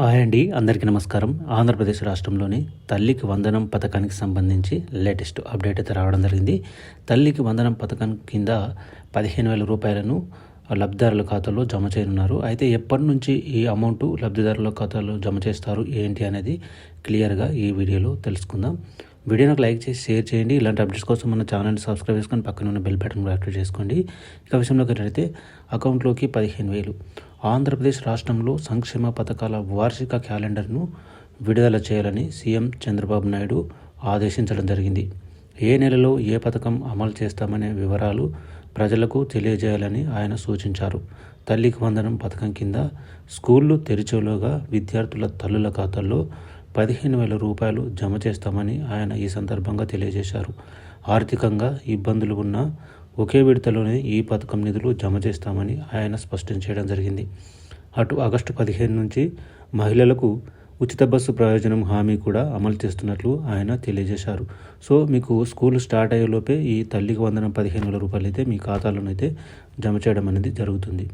Hi అండి అందరికీ నమస్కారం. ఆంధ్రప్రదేశ్ రాష్ట్రంలోని తల్లికి వందనం పథకానికి సంబంధించి లేటెస్ట్ అప్డేట్ అయితే రావడం జరిగింది. తల్లికి వందనం పథకం కింద పదిహేను వేల రూపాయలను లబ్ధిదారుల ఖాతాలో జమ చేయనున్నారు. అయితే ఎప్పటి నుంచి ఈ అమౌంట్ లబ్ధిదారుల ఖాతాలో జమ చేస్తారు ఏంటి అనేది క్లియర్గా ఈ వీడియోలో తెలుసుకుందాం. వీడియోని లైక్ చేసి షేర్ చేయండి. ఇలాంటి అప్డేట్స్ కోసం మన ఛానల్ని సబ్స్క్రైబ్ చేసుకొని పక్కన ఉన్న బెల్ బటన్ కూడా యాక్టివేట్ చేసుకోండి. ఇక విషయంలోకి అయితే అకౌంట్లోకి పదిహేను వేలు ఆంధ్రప్రదేశ్ రాష్ట్రంలో సంక్షేమ పథకాల వార్షిక క్యాలెండర్ను విడుదల చేయాలని సీఎం చంద్రబాబు నాయుడు ఆదేశించడం జరిగింది. ఏ నెలలో ఏ పథకం అమలు చేస్తామనే వివరాలు ప్రజలకు తెలియజేయాలని ఆయన సూచించారు. తల్లికి వందనం పథకం కింద స్కూళ్ళు తెరిచేలోగా విద్యార్థుల తల్లుల ఖాతాల్లో పదిహేను వేల రూపాయలు జమ చేస్తామని ఆయన ఈ సందర్భంగా తెలియజేశారు. ఆర్థికంగా ఇబ్బందులు ఉన్న ఒకే విడతలోనే ఈ పథకం నిధులు జమ చేస్తామని ఆయన స్పష్టం చేయడం జరిగింది. అటు ఆగస్టు పదిహేను నుంచి మహిళలకు ఉచిత బస్సు ప్రయోజనం హామీ కూడా అమలు చేస్తున్నట్లు ఆయన తెలియజేశారు. సో మీకు స్కూల్ స్టార్ట్ అయ్యేలోపే ఈ తల్లికి వందనం పదిహేను వేల రూపాయలు అయితే మీ ఖాతాలోనైతే జమ చేయడం అనేది జరుగుతుంది.